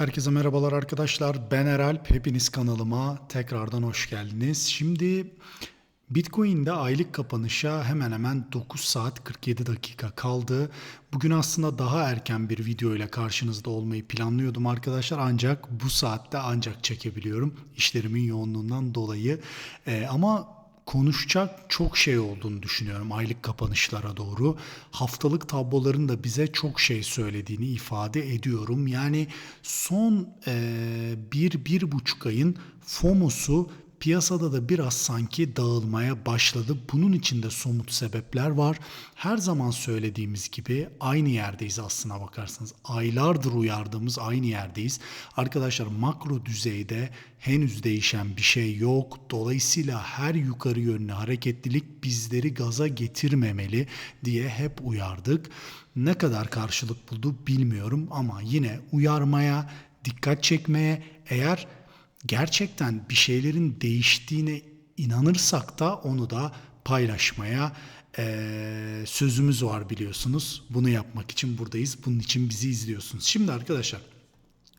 Herkese merhabalar arkadaşlar. Ben Eralp. Hepiniz kanalıma tekrardan hoş geldiniz. Şimdi Bitcoin'de aylık kapanışa hemen hemen 9 saat 47 dakika kaldı. Bugün aslında daha erken bir video ile karşınızda olmayı planlıyordum arkadaşlar. Ancak bu saatte ancak çekebiliyorum. İşlerimin yoğunluğundan dolayı. Ee, ama konuşacak çok şey olduğunu düşünüyorum aylık kapanışlara doğru. Haftalık tabloların da bize çok şey söylediğini ifade ediyorum. Yani son e, bir, bir buçuk ayın FOMO'su piyasada da biraz sanki dağılmaya başladı. Bunun içinde somut sebepler var. Her zaman söylediğimiz gibi aynı yerdeyiz aslına bakarsanız. Aylardır uyardığımız aynı yerdeyiz. Arkadaşlar makro düzeyde henüz değişen bir şey yok. Dolayısıyla her yukarı yönlü hareketlilik bizleri gaza getirmemeli diye hep uyardık. Ne kadar karşılık buldu bilmiyorum ama yine uyarmaya, dikkat çekmeye eğer gerçekten bir şeylerin değiştiğine inanırsak da onu da paylaşmaya eee, sözümüz var biliyorsunuz. Bunu yapmak için buradayız. Bunun için bizi izliyorsunuz. Şimdi arkadaşlar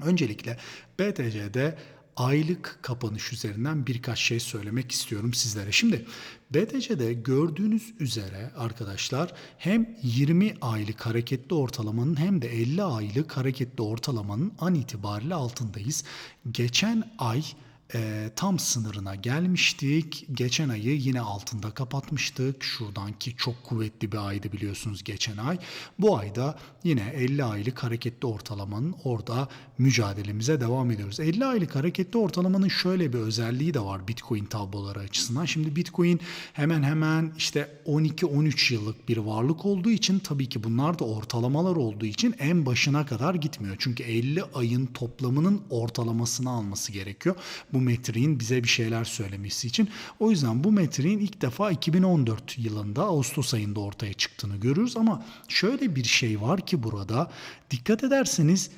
öncelikle BTC'de aylık kapanış üzerinden birkaç şey söylemek istiyorum sizlere. Şimdi BTC'de gördüğünüz üzere arkadaşlar hem 20 aylık hareketli ortalamanın hem de 50 aylık hareketli ortalamanın an itibariyle altındayız. Geçen ay e, tam sınırına gelmiştik. Geçen ayı yine altında kapatmıştık. Şuradan ki çok kuvvetli bir aydı biliyorsunuz geçen ay. Bu ayda yine 50 aylık hareketli ortalamanın orada mücadelemize devam ediyoruz. 50 aylık hareketli ortalamanın şöyle bir özelliği de var Bitcoin tabloları açısından. Şimdi Bitcoin hemen hemen işte 12-13 yıllık bir varlık olduğu için tabii ki bunlar da ortalamalar olduğu için en başına kadar gitmiyor. Çünkü 50 ayın toplamının ortalamasını alması gerekiyor. Bu metriğin bize bir şeyler söylemesi için. O yüzden bu metriğin ilk defa 2014 yılında Ağustos ayında ortaya çıktığını görürüz ama şöyle bir şey var ki burada dikkat ederseniz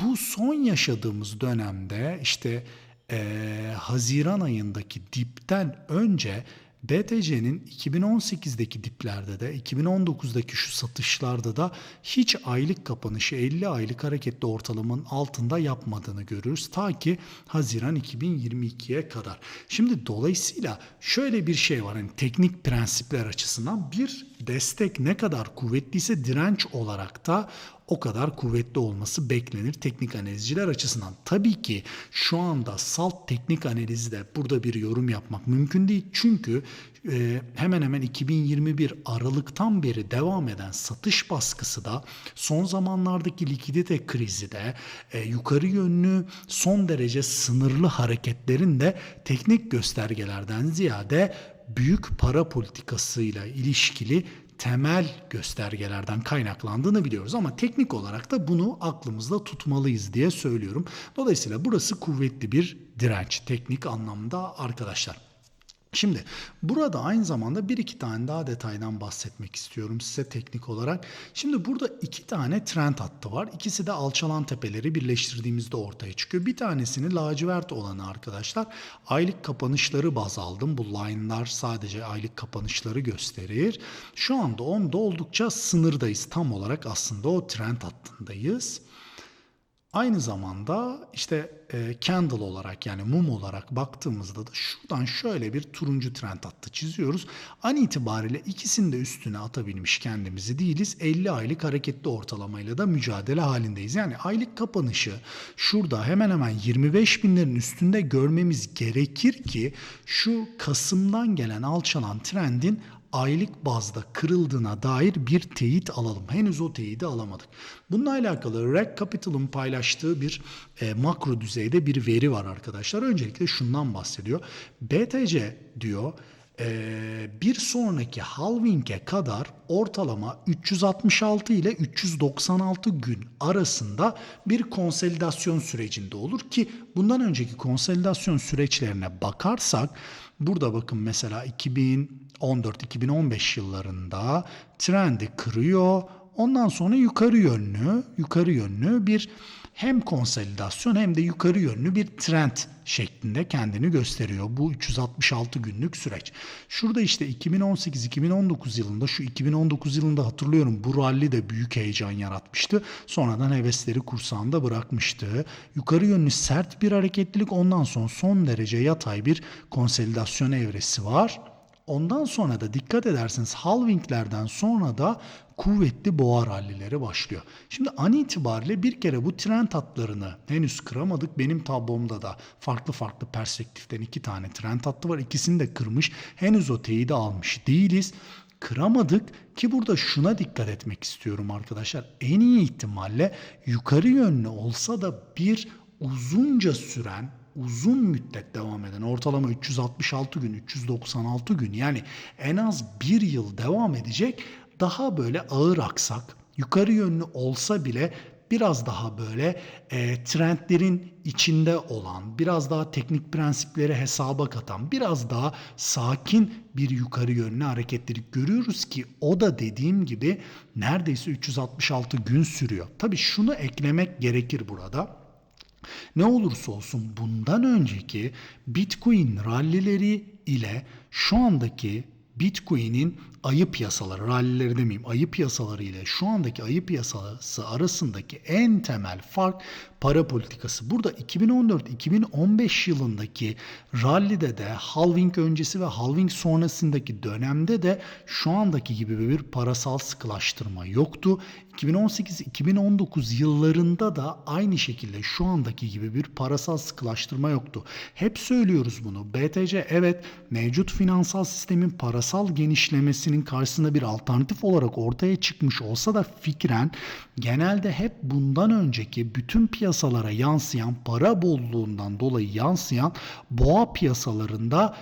bu son yaşadığımız dönemde işte eee, Haziran ayındaki dipten önce BTC'nin 2018'deki diplerde de 2019'daki şu satışlarda da hiç aylık kapanışı 50 aylık hareketli ortalamanın altında yapmadığını görürüz. Ta ki Haziran 2022'ye kadar. Şimdi dolayısıyla şöyle bir şey var. Hani teknik prensipler açısından bir destek ne kadar kuvvetliyse direnç olarak da o kadar kuvvetli olması beklenir teknik analizciler açısından. Tabii ki şu anda salt teknik analizde burada bir yorum yapmak mümkün değil. Çünkü e, hemen hemen 2021 Aralık'tan beri devam eden satış baskısı da son zamanlardaki likidite krizi de e, yukarı yönlü son derece sınırlı hareketlerin de teknik göstergelerden ziyade büyük para politikasıyla ilişkili temel göstergelerden kaynaklandığını biliyoruz ama teknik olarak da bunu aklımızda tutmalıyız diye söylüyorum. Dolayısıyla burası kuvvetli bir direnç teknik anlamda arkadaşlar. Şimdi burada aynı zamanda bir iki tane daha detaydan bahsetmek istiyorum size teknik olarak. Şimdi burada iki tane trend hattı var. İkisi de alçalan tepeleri birleştirdiğimizde ortaya çıkıyor. Bir tanesini lacivert olanı arkadaşlar aylık kapanışları baz aldım. Bu line'lar sadece aylık kapanışları gösterir. Şu anda onda oldukça sınırdayız. Tam olarak aslında o trend hattındayız. Aynı zamanda işte e, candle olarak yani mum olarak baktığımızda da şuradan şöyle bir turuncu trend hattı çiziyoruz. An itibariyle ikisini de üstüne atabilmiş kendimizi değiliz. 50 aylık hareketli ortalamayla da mücadele halindeyiz. Yani aylık kapanışı şurada hemen hemen 25 binlerin üstünde görmemiz gerekir ki şu Kasım'dan gelen alçalan trendin aylık bazda kırıldığına dair bir teyit alalım. Henüz o teyidi alamadık. Bununla alakalı Reg Capital'ın paylaştığı bir e, makro düzeyde bir veri var arkadaşlar. Öncelikle şundan bahsediyor. BTC diyor e, bir sonraki halving'e kadar ortalama 366 ile 396 gün arasında bir konsolidasyon sürecinde olur ki bundan önceki konsolidasyon süreçlerine bakarsak burada bakın mesela 2014-2015 yıllarında trendi kırıyor Ondan sonra yukarı yönlü, yukarı yönlü bir hem konsolidasyon hem de yukarı yönlü bir trend şeklinde kendini gösteriyor. Bu 366 günlük süreç. Şurada işte 2018-2019 yılında şu 2019 yılında hatırlıyorum bu rally de büyük heyecan yaratmıştı. Sonradan hevesleri kursağında bırakmıştı. Yukarı yönlü sert bir hareketlilik ondan sonra son derece yatay bir konsolidasyon evresi var. Ondan sonra da dikkat ederseniz halvinglerden sonra da kuvvetli boğa rallileri başlıyor. Şimdi an itibariyle bir kere bu trend hatlarını henüz kıramadık. Benim tablomda da farklı farklı perspektiften iki tane trend hattı var. İkisini de kırmış. Henüz o teyidi almış değiliz. Kıramadık ki burada şuna dikkat etmek istiyorum arkadaşlar. En iyi ihtimalle yukarı yönlü olsa da bir uzunca süren uzun müddet devam eden ortalama 366 gün, 396 gün yani en az bir yıl devam edecek daha böyle ağır aksak, yukarı yönlü olsa bile biraz daha böyle e, trendlerin içinde olan, biraz daha teknik prensipleri hesaba katan, biraz daha sakin bir yukarı yönlü hareketlilik görüyoruz ki o da dediğim gibi neredeyse 366 gün sürüyor. Tabii şunu eklemek gerekir burada. Ne olursa olsun bundan önceki Bitcoin rallileri ile şu andaki Bitcoin'in ayı piyasaları, rallileri demeyeyim, ayı piyasaları ile şu andaki ayı piyasası arasındaki en temel fark para politikası. Burada 2014-2015 yılındaki rallide de halving öncesi ve halving sonrasındaki dönemde de şu andaki gibi bir parasal sıkılaştırma yoktu. 2018-2019 yıllarında da aynı şekilde şu andaki gibi bir parasal sıkılaştırma yoktu. Hep söylüyoruz bunu. BTC evet mevcut finansal sistemin parasal genişlemesinin karşısında bir alternatif olarak ortaya çıkmış olsa da fikren genelde hep bundan önceki bütün piyasalara yansıyan para bolluğundan dolayı yansıyan boğa piyasalarında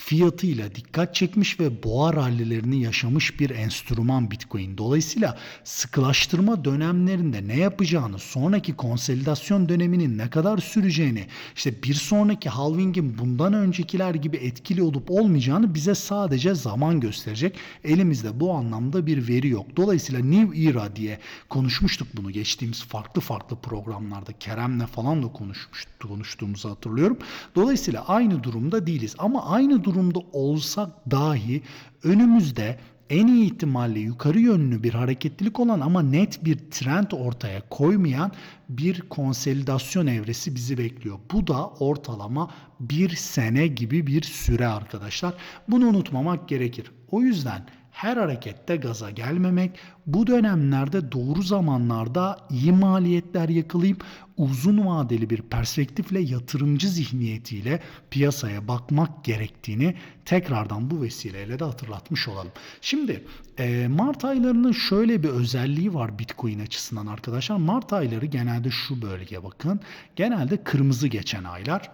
fiyatıyla dikkat çekmiş ve boğa rallilerini yaşamış bir enstrüman Bitcoin. Dolayısıyla sıkılaştırma dönemlerinde ne yapacağını, sonraki konsolidasyon döneminin ne kadar süreceğini, işte bir sonraki halvingin bundan öncekiler gibi etkili olup olmayacağını bize sadece zaman gösterecek. Elimizde bu anlamda bir veri yok. Dolayısıyla New Era diye konuşmuştuk bunu geçtiğimiz farklı farklı programlarda Kerem'le falan da konuşmuştuk, konuştuğumuzu hatırlıyorum. Dolayısıyla aynı durumda değiliz ama aynı durumda olsak dahi önümüzde en iyi ihtimalle yukarı yönlü bir hareketlilik olan ama net bir trend ortaya koymayan bir konsolidasyon evresi bizi bekliyor. Bu da ortalama bir sene gibi bir süre arkadaşlar. Bunu unutmamak gerekir. O yüzden her harekette gaza gelmemek, bu dönemlerde doğru zamanlarda iyi maliyetler yakalayıp uzun vadeli bir perspektifle yatırımcı zihniyetiyle piyasaya bakmak gerektiğini tekrardan bu vesileyle de hatırlatmış olalım. Şimdi e, Mart aylarının şöyle bir özelliği var Bitcoin açısından arkadaşlar. Mart ayları genelde şu bölge bakın. Genelde kırmızı geçen aylar.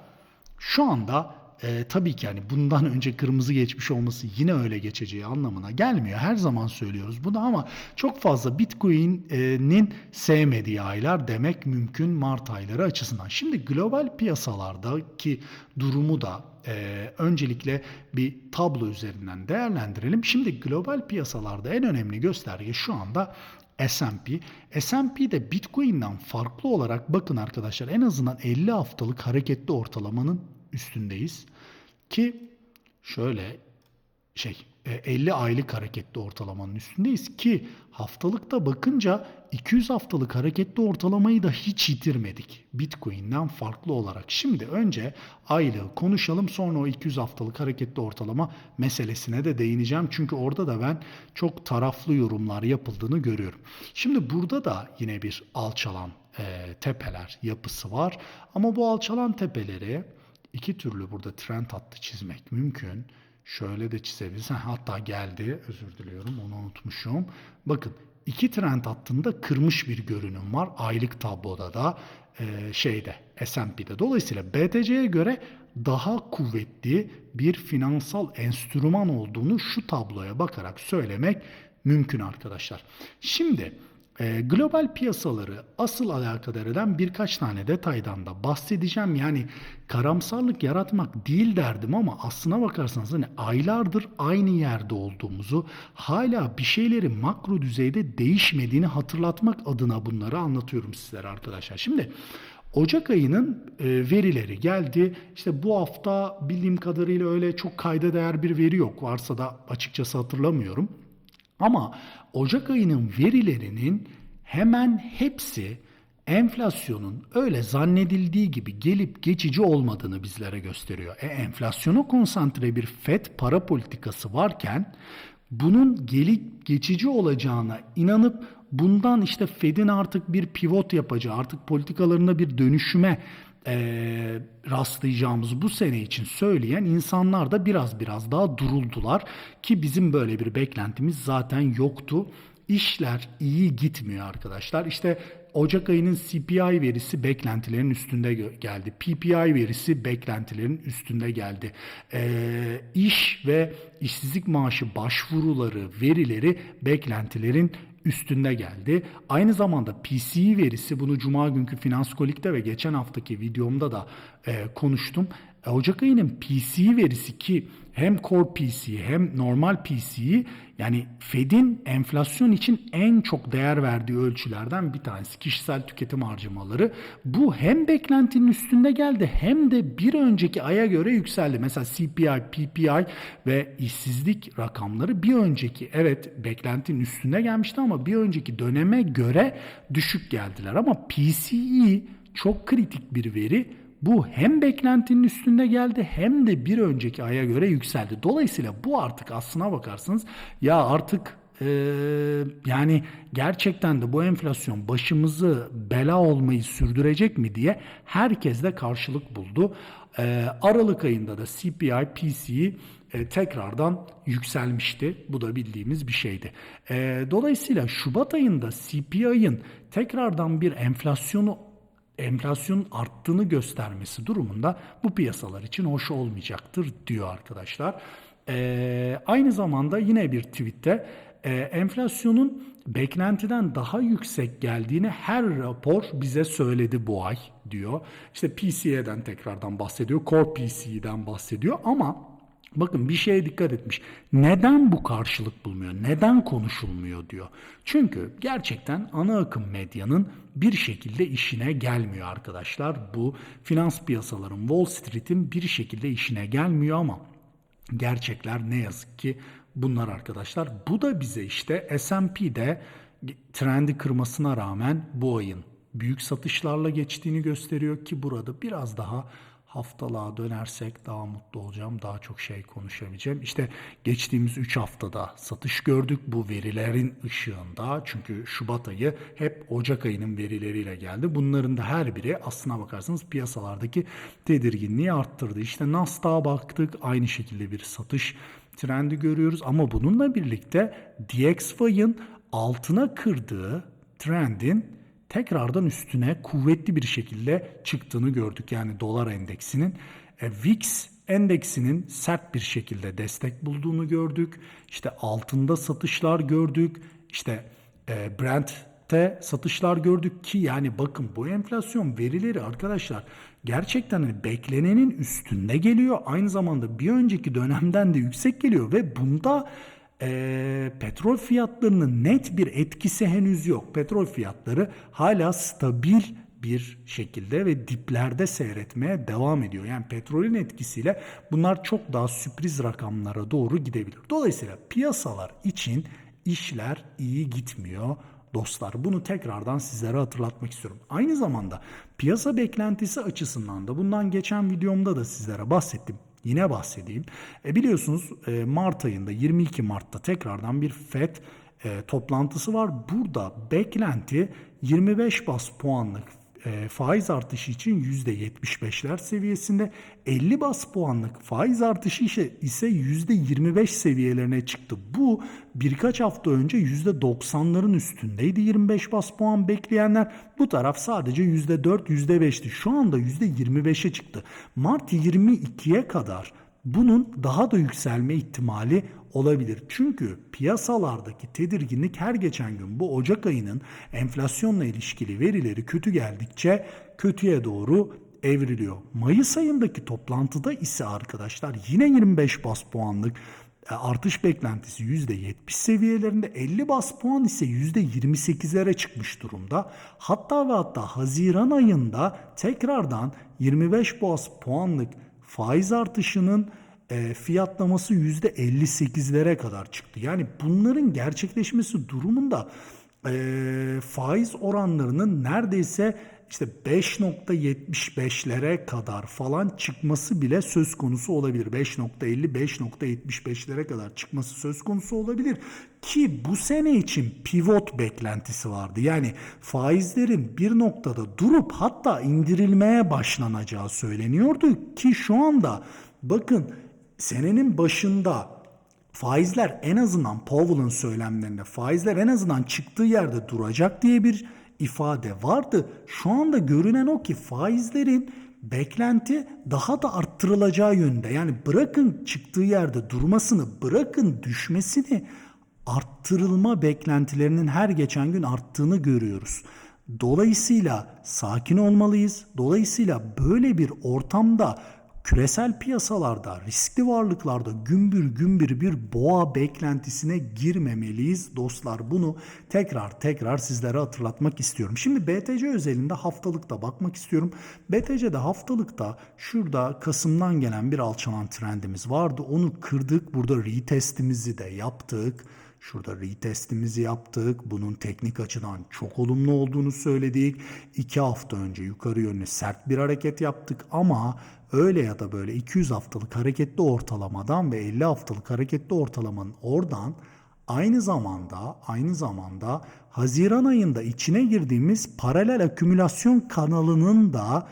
Şu anda e, tabii ki yani bundan önce kırmızı geçmiş olması yine öyle geçeceği anlamına gelmiyor. Her zaman söylüyoruz bunu ama çok fazla Bitcoin'in sevmediği aylar demek mümkün Mart ayları açısından. Şimdi global piyasalardaki durumu da e, öncelikle bir tablo üzerinden değerlendirelim. Şimdi global piyasalarda en önemli gösterge şu anda S&P. S&P'de Bitcoin'den farklı olarak bakın arkadaşlar en azından 50 haftalık hareketli ortalamanın üstündeyiz. Ki şöyle şey 50 aylık hareketli ortalamanın üstündeyiz ki haftalıkta bakınca 200 haftalık hareketli ortalamayı da hiç yitirmedik Bitcoin'den farklı olarak. Şimdi önce aylığı konuşalım sonra o 200 haftalık hareketli ortalama meselesine de değineceğim. Çünkü orada da ben çok taraflı yorumlar yapıldığını görüyorum. Şimdi burada da yine bir alçalan e, tepeler yapısı var ama bu alçalan tepeleri iki türlü burada trend hattı çizmek mümkün. Şöyle de çizebiliriz. Hatta geldi. Özür diliyorum. Onu unutmuşum. Bakın iki trend hattında kırmış bir görünüm var. Aylık tabloda da e, şeyde S&P'de. Dolayısıyla BTC'ye göre daha kuvvetli bir finansal enstrüman olduğunu şu tabloya bakarak söylemek mümkün arkadaşlar. Şimdi E, global piyasaları asıl alakadar eden birkaç tane detaydan da bahsedeceğim. Yani karamsarlık yaratmak değil derdim ama aslına bakarsanız hani aylardır aynı yerde olduğumuzu, hala bir şeylerin makro düzeyde değişmediğini hatırlatmak adına bunları anlatıyorum sizlere arkadaşlar. Şimdi Ocak ayının e, verileri geldi. İşte bu hafta bildiğim kadarıyla öyle çok kayda değer bir veri yok. Varsa da açıkçası hatırlamıyorum. Ama Ocak ayının verilerinin hemen hepsi enflasyonun öyle zannedildiği gibi gelip geçici olmadığını bizlere gösteriyor. E, enflasyona konsantre bir FED para politikası varken bunun gelip geçici olacağına inanıp bundan işte Fed'in artık bir pivot yapacağı, artık politikalarında bir dönüşüme e, rastlayacağımız bu sene için söyleyen insanlar da biraz biraz daha duruldular ki bizim böyle bir beklentimiz zaten yoktu. İşler iyi gitmiyor arkadaşlar. İşte Ocak ayının CPI verisi beklentilerin üstünde geldi. PPI verisi beklentilerin üstünde geldi. E, iş ve işsizlik maaşı başvuruları verileri beklentilerin üstünde geldi. Aynı zamanda PCE verisi bunu Cuma günkü Finans Kolik'te ve geçen haftaki videomda da e, konuştum. E, Ocak ayının PCE verisi ki hem core PCE hem normal PCE yani Fed'in enflasyon için en çok değer verdiği ölçülerden bir tanesi kişisel tüketim harcamaları. Bu hem beklentinin üstünde geldi hem de bir önceki aya göre yükseldi. Mesela CPI, PPI ve işsizlik rakamları bir önceki evet beklentinin üstünde gelmişti ama bir önceki döneme göre düşük geldiler. Ama PCE çok kritik bir veri bu hem beklentinin üstünde geldi hem de bir önceki aya göre yükseldi. Dolayısıyla bu artık aslına bakarsınız ya artık e, yani gerçekten de bu enflasyon başımızı bela olmayı sürdürecek mi diye herkes de karşılık buldu. E, Aralık ayında da CPI, PCE e, tekrardan yükselmişti. Bu da bildiğimiz bir şeydi. E, dolayısıyla Şubat ayında CPI'ın tekrardan bir enflasyonu enflasyonun arttığını göstermesi durumunda bu piyasalar için hoş olmayacaktır diyor arkadaşlar. Ee, aynı zamanda yine bir tweette e, enflasyonun beklentiden daha yüksek geldiğini her rapor bize söyledi bu ay diyor. İşte PCE'den tekrardan bahsediyor, Core PCE'den bahsediyor ama Bakın bir şeye dikkat etmiş. Neden bu karşılık bulmuyor? Neden konuşulmuyor diyor. Çünkü gerçekten ana akım medyanın bir şekilde işine gelmiyor arkadaşlar. Bu finans piyasaların Wall Street'in bir şekilde işine gelmiyor ama gerçekler ne yazık ki bunlar arkadaşlar. Bu da bize işte S&P'de trendi kırmasına rağmen bu ayın büyük satışlarla geçtiğini gösteriyor ki burada biraz daha haftalığa dönersek daha mutlu olacağım. Daha çok şey konuşabileceğim. İşte geçtiğimiz 3 haftada satış gördük bu verilerin ışığında. Çünkü Şubat ayı hep Ocak ayının verileriyle geldi. Bunların da her biri aslına bakarsanız piyasalardaki tedirginliği arttırdı. İşte Nasdaq'a baktık aynı şekilde bir satış trendi görüyoruz. Ama bununla birlikte DXY'ın altına kırdığı trendin tekrardan üstüne kuvvetli bir şekilde çıktığını gördük. Yani dolar endeksinin. E, VIX endeksinin sert bir şekilde destek bulduğunu gördük. İşte altında satışlar gördük. İşte e, Brent'te satışlar gördük ki yani bakın bu enflasyon verileri arkadaşlar gerçekten hani beklenenin üstünde geliyor. Aynı zamanda bir önceki dönemden de yüksek geliyor ve bunda e, petrol fiyatlarının net bir etkisi henüz yok. Petrol fiyatları hala stabil bir şekilde ve diplerde seyretmeye devam ediyor. Yani petrolün etkisiyle bunlar çok daha sürpriz rakamlara doğru gidebilir. Dolayısıyla piyasalar için işler iyi gitmiyor dostlar. Bunu tekrardan sizlere hatırlatmak istiyorum. Aynı zamanda piyasa beklentisi açısından da bundan geçen videomda da sizlere bahsettim. Yine bahsedeyim. E biliyorsunuz e, Mart ayında 22 Mart'ta tekrardan bir FED e, toplantısı var. Burada beklenti 25 bas puanlık e, faiz artışı için %75'ler seviyesinde 50 bas puanlık faiz artışı ise, ise %25 seviyelerine çıktı. Bu birkaç hafta önce %90'ların üstündeydi 25 bas puan bekleyenler. Bu taraf sadece %4 %5'ti. Şu anda %25'e çıktı. Mart 22'ye kadar bunun daha da yükselme ihtimali olabilir. Çünkü piyasalardaki tedirginlik her geçen gün bu Ocak ayının enflasyonla ilişkili verileri kötü geldikçe kötüye doğru evriliyor. Mayıs ayındaki toplantıda ise arkadaşlar yine 25 bas puanlık e, artış beklentisi %70 seviyelerinde 50 bas puan ise %28'lere çıkmış durumda. Hatta ve hatta Haziran ayında tekrardan 25 bas puanlık faiz artışının e, fiyatlaması %58'lere kadar çıktı. Yani bunların gerçekleşmesi durumunda e, faiz oranlarının neredeyse işte 5.75'lere kadar falan çıkması bile söz konusu olabilir. 5.50 5.75'lere kadar çıkması söz konusu olabilir ki bu sene için pivot beklentisi vardı. Yani faizlerin bir noktada durup hatta indirilmeye başlanacağı söyleniyordu ki şu anda bakın senenin başında faizler en azından Powell'ın söylemlerinde faizler en azından çıktığı yerde duracak diye bir ifade vardı. Şu anda görünen o ki faizlerin beklenti daha da arttırılacağı yönde. Yani bırakın çıktığı yerde durmasını, bırakın düşmesini arttırılma beklentilerinin her geçen gün arttığını görüyoruz. Dolayısıyla sakin olmalıyız. Dolayısıyla böyle bir ortamda küresel piyasalarda, riskli varlıklarda gümbür gümbür bir boğa beklentisine girmemeliyiz dostlar. Bunu tekrar tekrar sizlere hatırlatmak istiyorum. Şimdi BTC özelinde haftalıkta bakmak istiyorum. BTC'de haftalıkta şurada Kasım'dan gelen bir alçalan trendimiz vardı. Onu kırdık. Burada retestimizi de yaptık. Şurada retestimizi yaptık. Bunun teknik açıdan çok olumlu olduğunu söyledik. İki hafta önce yukarı yönlü sert bir hareket yaptık ama öyle ya da böyle 200 haftalık hareketli ortalamadan ve 50 haftalık hareketli ortalamanın oradan aynı zamanda aynı zamanda Haziran ayında içine girdiğimiz paralel akümülasyon kanalının da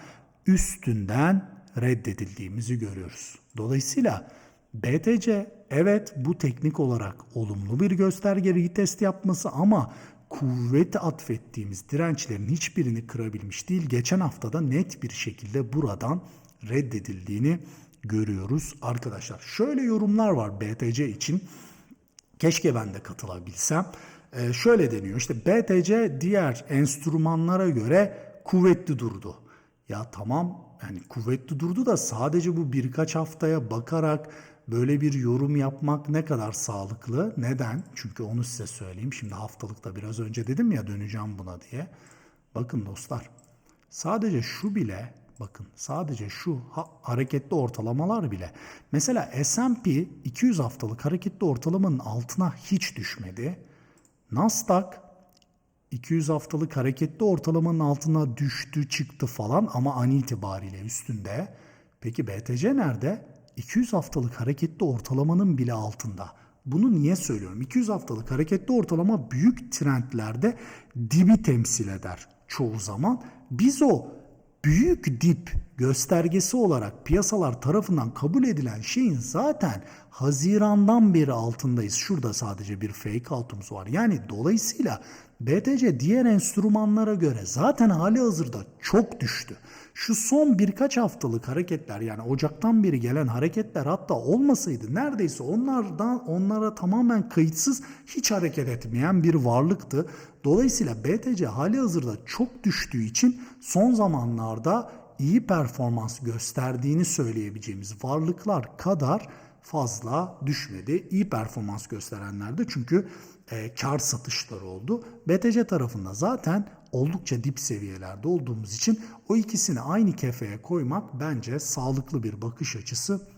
üstünden reddedildiğimizi görüyoruz. Dolayısıyla BTC evet bu teknik olarak olumlu bir gösterge retest yapması ama kuvveti atfettiğimiz dirençlerin hiçbirini kırabilmiş değil. Geçen haftada net bir şekilde buradan reddedildiğini görüyoruz arkadaşlar. Şöyle yorumlar var BTC için. Keşke ben de katılabilsem. Ee, şöyle deniyor işte BTC diğer enstrümanlara göre kuvvetli durdu. Ya tamam yani kuvvetli durdu da sadece bu birkaç haftaya bakarak böyle bir yorum yapmak ne kadar sağlıklı? Neden? Çünkü onu size söyleyeyim. Şimdi haftalıkta biraz önce dedim ya döneceğim buna diye. Bakın dostlar sadece şu bile bakın sadece şu ha, hareketli ortalamalar bile mesela S&P 200 haftalık hareketli ortalamanın altına hiç düşmedi. Nasdaq 200 haftalık hareketli ortalamanın altına düştü çıktı falan ama an itibariyle üstünde. Peki BTC nerede? 200 haftalık hareketli ortalamanın bile altında. Bunu niye söylüyorum? 200 haftalık hareketli ortalama büyük trendlerde dibi temsil eder çoğu zaman. Biz o büyük dip göstergesi olarak piyasalar tarafından kabul edilen şeyin zaten Haziran'dan beri altındayız. Şurada sadece bir fake altımız var. Yani dolayısıyla BTC diğer enstrümanlara göre zaten hali hazırda çok düştü. Şu son birkaç haftalık hareketler yani Ocak'tan beri gelen hareketler hatta olmasaydı neredeyse onlardan onlara tamamen kayıtsız hiç hareket etmeyen bir varlıktı. Dolayısıyla BTC hali hazırda çok düştüğü için son zamanlarda iyi performans gösterdiğini söyleyebileceğimiz varlıklar kadar fazla düşmedi. İyi performans gösterenlerde çünkü e, kar satışları oldu. BTC tarafında zaten oldukça dip seviyelerde olduğumuz için o ikisini aynı kefeye koymak bence sağlıklı bir bakış açısı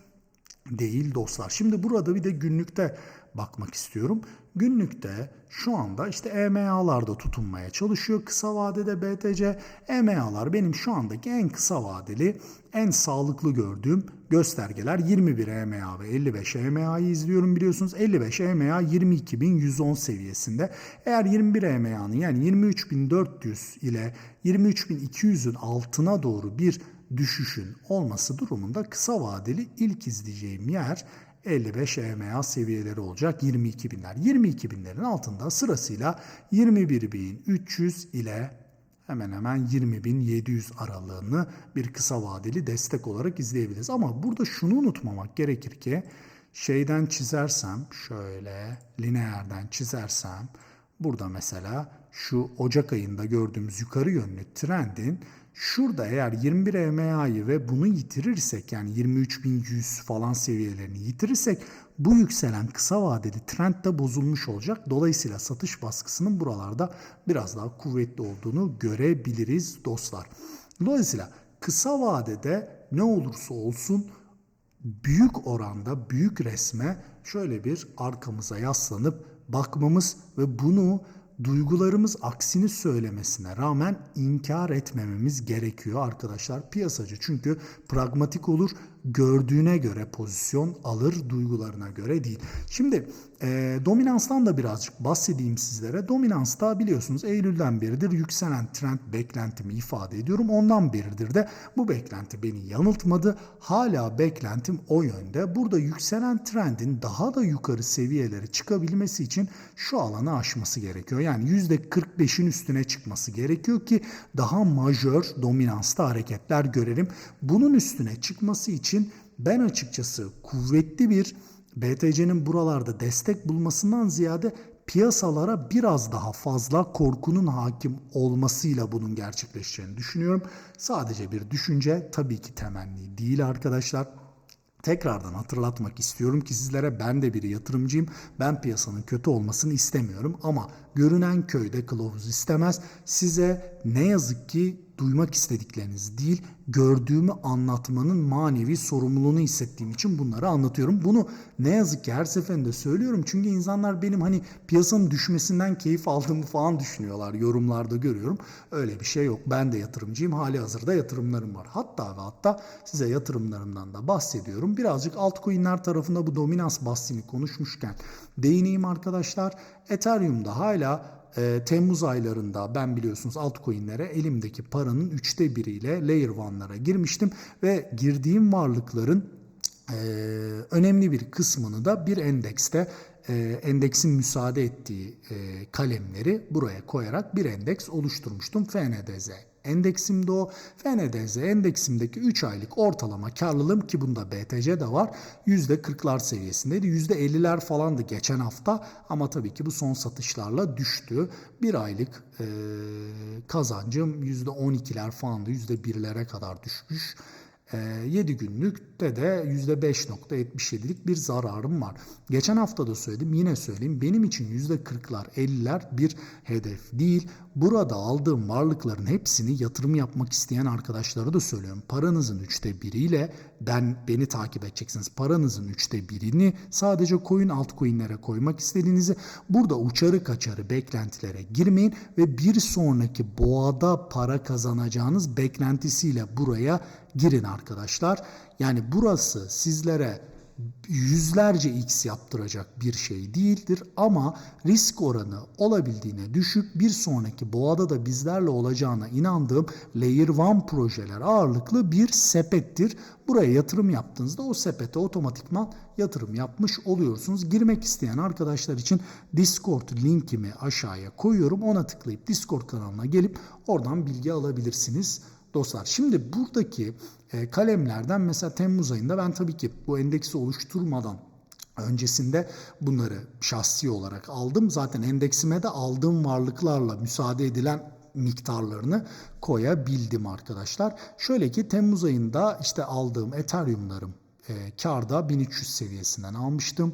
değil dostlar. Şimdi burada bir de günlükte bakmak istiyorum. Günlükte şu anda işte EMA'larda tutunmaya çalışıyor. Kısa vadede BTC EMA'lar benim şu andaki en kısa vadeli, en sağlıklı gördüğüm göstergeler 21 EMA ve 55 EMA'yı izliyorum biliyorsunuz. 55 EMA 22.110 seviyesinde. Eğer 21 EMA'nın yani 23.400 ile 23.200'ün altına doğru bir düşüşün olması durumunda kısa vadeli ilk izleyeceğim yer 55 EMA seviyeleri olacak 22 binler. 22 binlerin altında sırasıyla 21.300 ile hemen hemen 20.700 aralığını bir kısa vadeli destek olarak izleyebiliriz. Ama burada şunu unutmamak gerekir ki şeyden çizersem şöyle lineerden çizersem burada mesela şu Ocak ayında gördüğümüz yukarı yönlü trendin şurada eğer 21 EMA'yı ve bunu yitirirsek yani 23.100 falan seviyelerini yitirirsek bu yükselen kısa vadeli trend de bozulmuş olacak. Dolayısıyla satış baskısının buralarda biraz daha kuvvetli olduğunu görebiliriz dostlar. Dolayısıyla kısa vadede ne olursa olsun büyük oranda büyük resme şöyle bir arkamıza yaslanıp bakmamız ve bunu duygularımız aksini söylemesine rağmen inkar etmememiz gerekiyor arkadaşlar. Piyasacı çünkü pragmatik olur, gördüğüne göre pozisyon alır, duygularına göre değil. Şimdi e, dominanstan da birazcık bahsedeyim sizlere. Dominansta biliyorsunuz Eylül'den beridir yükselen trend beklentimi ifade ediyorum. Ondan beridir de bu beklenti beni yanıltmadı. Hala beklentim o yönde. Burada yükselen trendin daha da yukarı seviyelere çıkabilmesi için şu alanı aşması gerekiyor. Yani %45'in üstüne çıkması gerekiyor ki daha majör dominansta hareketler görelim. Bunun üstüne çıkması için ben açıkçası kuvvetli bir BTC'nin buralarda destek bulmasından ziyade piyasalara biraz daha fazla korkunun hakim olmasıyla bunun gerçekleşeceğini düşünüyorum. Sadece bir düşünce tabii ki temenni değil arkadaşlar. Tekrardan hatırlatmak istiyorum ki sizlere ben de bir yatırımcıyım. Ben piyasanın kötü olmasını istemiyorum ama görünen köyde kılavuz istemez. Size ne yazık ki duymak istedikleriniz değil, gördüğümü anlatmanın manevi sorumluluğunu hissettiğim için bunları anlatıyorum. Bunu ne yazık ki her seferinde söylüyorum. Çünkü insanlar benim hani piyasanın düşmesinden keyif aldığımı falan düşünüyorlar. Yorumlarda görüyorum. Öyle bir şey yok. Ben de yatırımcıyım. Hali hazırda yatırımlarım var. Hatta ve hatta size yatırımlarımdan da bahsediyorum. Birazcık altcoin'ler tarafında bu dominans bahsini konuşmuşken değineyim arkadaşlar. Ethereum'da hala e, Temmuz aylarında ben biliyorsunuz altcoin'lere elimdeki paranın üçte biriyle Layer One'lara girmiştim ve girdiğim varlıkların e, önemli bir kısmını da bir endekste e, endeksin müsaade ettiği e, kalemleri buraya koyarak bir endeks oluşturmuştum. FNDZ endeksimde o. FNDZ endeksimdeki 3 aylık ortalama karlılığım ki bunda BTC de var %40'lar seviyesindeydi. %50'ler falandı geçen hafta ama tabii ki bu son satışlarla düştü. Bir aylık e, kazancım %12'ler falandı %1'lere kadar düşmüş. 7 günlükte de %5.77'lik bir zararım var. Geçen hafta da söyledim yine söyleyeyim benim için %40'lar 50'ler bir hedef değil. Burada aldığım varlıkların hepsini yatırım yapmak isteyen arkadaşlara da söylüyorum. Paranızın üçte biriyle ben beni takip edeceksiniz. Paranızın üçte birini sadece coin altcoin'lere koymak istediğinizi burada uçarı kaçarı beklentilere girmeyin ve bir sonraki boğada para kazanacağınız beklentisiyle buraya girin arkadaşlar. Yani burası sizlere yüzlerce x yaptıracak bir şey değildir ama risk oranı olabildiğine düşük bir sonraki boğada da bizlerle olacağına inandığım Layer 1 projeler ağırlıklı bir sepettir. Buraya yatırım yaptığınızda o sepete otomatikman yatırım yapmış oluyorsunuz. Girmek isteyen arkadaşlar için Discord linkimi aşağıya koyuyorum. Ona tıklayıp Discord kanalına gelip oradan bilgi alabilirsiniz dostlar. Şimdi buradaki e, kalemlerden mesela Temmuz ayında ben tabii ki bu endeksi oluşturmadan öncesinde bunları şahsi olarak aldım. Zaten endeksime de aldığım varlıklarla müsaade edilen miktarlarını koyabildim arkadaşlar. Şöyle ki Temmuz ayında işte aldığım Ethereum'larım e, karda 1300 seviyesinden almıştım.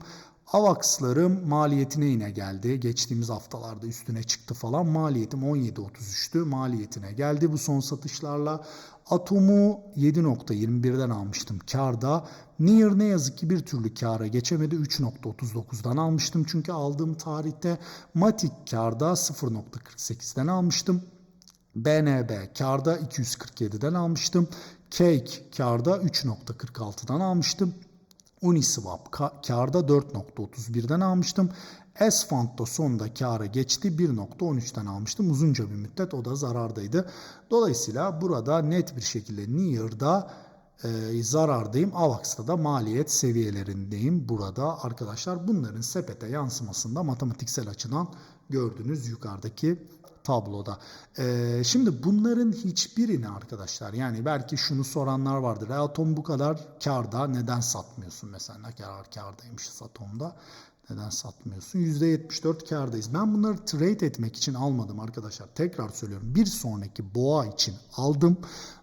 Avax'larım maliyetine yine geldi. Geçtiğimiz haftalarda üstüne çıktı falan. Maliyetim 17.33'tü. Maliyetine geldi bu son satışlarla. Atom'u 7.21'den almıştım karda. Near ne yazık ki bir türlü kara geçemedi. 3.39'dan almıştım çünkü aldığım tarihte. Matic karda 0.48'den almıştım. BNB karda 247'den almıştım. Cake karda 3.46'dan almıştım. Uniswap karda 4.31'den almıştım. S-Fund da sonunda kâra geçti 1.13'ten almıştım. Uzunca bir müddet o da zarardaydı. Dolayısıyla burada net bir şekilde Near'da e, zarardayım. Avax'ta da maliyet seviyelerindeyim. Burada arkadaşlar bunların sepete yansımasında matematiksel açıdan gördüğünüz yukarıdaki tabloda. Ee, şimdi bunların hiçbirini arkadaşlar yani belki şunu soranlar vardır. E, Atom bu kadar karda neden satmıyorsun mesela ne kadar kardaymış Atom'da. Neden satmıyorsun? %74 kardayız. Ben bunları trade etmek için almadım arkadaşlar. Tekrar söylüyorum. Bir sonraki boğa için aldım.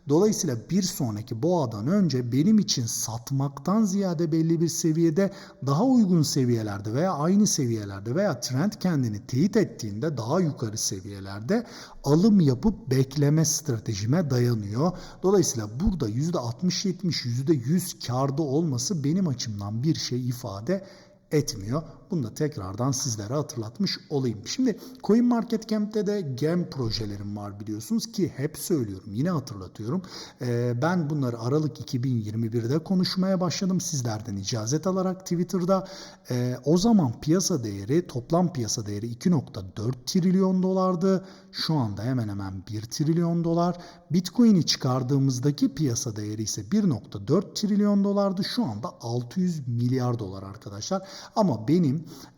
Dolayısıyla bir sonraki boğadan önce benim için satmaktan ziyade belli bir seviyede daha uygun seviyelerde veya aynı seviyelerde veya trend kendini teyit ettiğinde daha yukarı seviyelerde alım yapıp bekleme stratejime dayanıyor. Dolayısıyla burada %60-70, %100 karda olması benim açımdan bir şey ifade etmiyor. Bunu da tekrardan sizlere hatırlatmış olayım. Şimdi CoinMarketCap'te de GEM projelerim var biliyorsunuz ki hep söylüyorum yine hatırlatıyorum. Ee, ben bunları Aralık 2021'de konuşmaya başladım sizlerden icazet alarak Twitter'da. Ee, o zaman piyasa değeri toplam piyasa değeri 2.4 trilyon dolardı. Şu anda hemen hemen 1 trilyon dolar. Bitcoin'i çıkardığımızdaki piyasa değeri ise 1.4 trilyon dolardı. Şu anda 600 milyar dolar arkadaşlar. Ama benim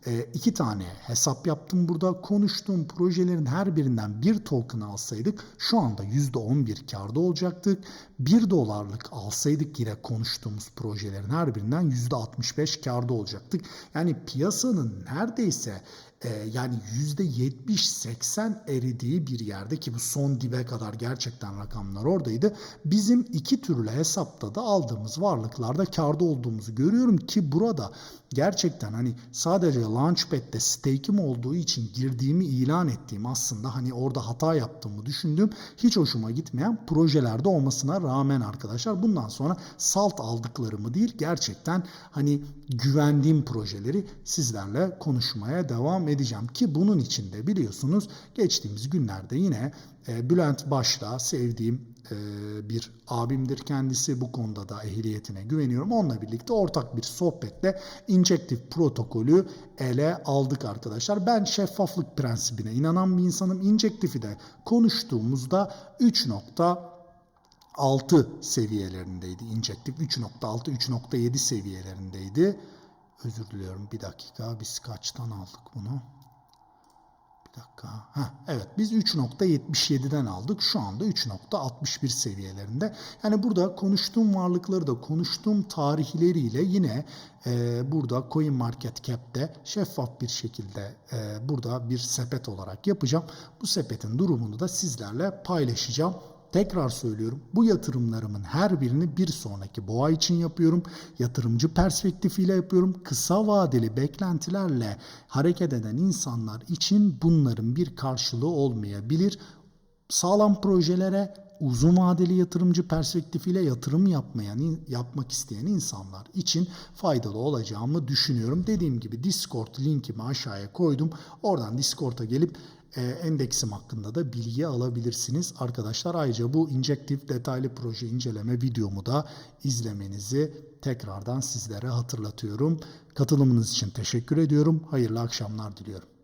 e, iki tane hesap yaptım burada. Konuştuğum projelerin her birinden bir token alsaydık şu anda %11 karda olacaktık. 1 dolarlık alsaydık yine konuştuğumuz projelerin her birinden %65 karda olacaktık. Yani piyasanın neredeyse e, yani %70-80 eridiği bir yerde ki bu son dibe kadar gerçekten rakamlar oradaydı. Bizim iki türlü hesapta da aldığımız varlıklarda karda olduğumuzu görüyorum ki burada gerçekten hani sadece Launchpad'de stake'im olduğu için girdiğimi ilan ettiğim aslında hani orada hata yaptığımı düşündüğüm hiç hoşuma gitmeyen projelerde olmasına rağmen arkadaşlar bundan sonra salt aldıklarımı değil gerçekten hani güvendiğim projeleri sizlerle konuşmaya devam edeceğim. Ki bunun için de biliyorsunuz geçtiğimiz günlerde yine e, Bülent Baş'ta sevdiğim e, bir abimdir kendisi bu konuda da ehliyetine güveniyorum. Onunla birlikte ortak bir sohbetle injektif protokolü ele aldık arkadaşlar. Ben şeffaflık prensibine inanan bir insanım. Injektifi de konuştuğumuzda 3 6 seviyelerindeydi. Injektif 3.6 3.7 seviyelerindeydi. Özür diliyorum bir dakika biz kaçtan aldık bunu? Dakika. Heh, evet biz 3.77'den aldık. Şu anda 3.61 seviyelerinde. Yani burada konuştuğum varlıkları da konuştuğum tarihleriyle yine e, burada CoinMarketCap'te şeffaf bir şekilde e, burada bir sepet olarak yapacağım. Bu sepetin durumunu da sizlerle paylaşacağım. Tekrar söylüyorum bu yatırımlarımın her birini bir sonraki boğa için yapıyorum. Yatırımcı perspektifiyle yapıyorum. Kısa vadeli beklentilerle hareket eden insanlar için bunların bir karşılığı olmayabilir. Sağlam projelere uzun vadeli yatırımcı perspektifiyle yatırım yapmayan yapmak isteyen insanlar için faydalı olacağımı düşünüyorum. Dediğim gibi Discord linkimi aşağıya koydum. Oradan Discord'a gelip e, endeksim hakkında da bilgi alabilirsiniz arkadaşlar. Ayrıca bu injektif detaylı proje inceleme videomu da izlemenizi tekrardan sizlere hatırlatıyorum. Katılımınız için teşekkür ediyorum. Hayırlı akşamlar diliyorum.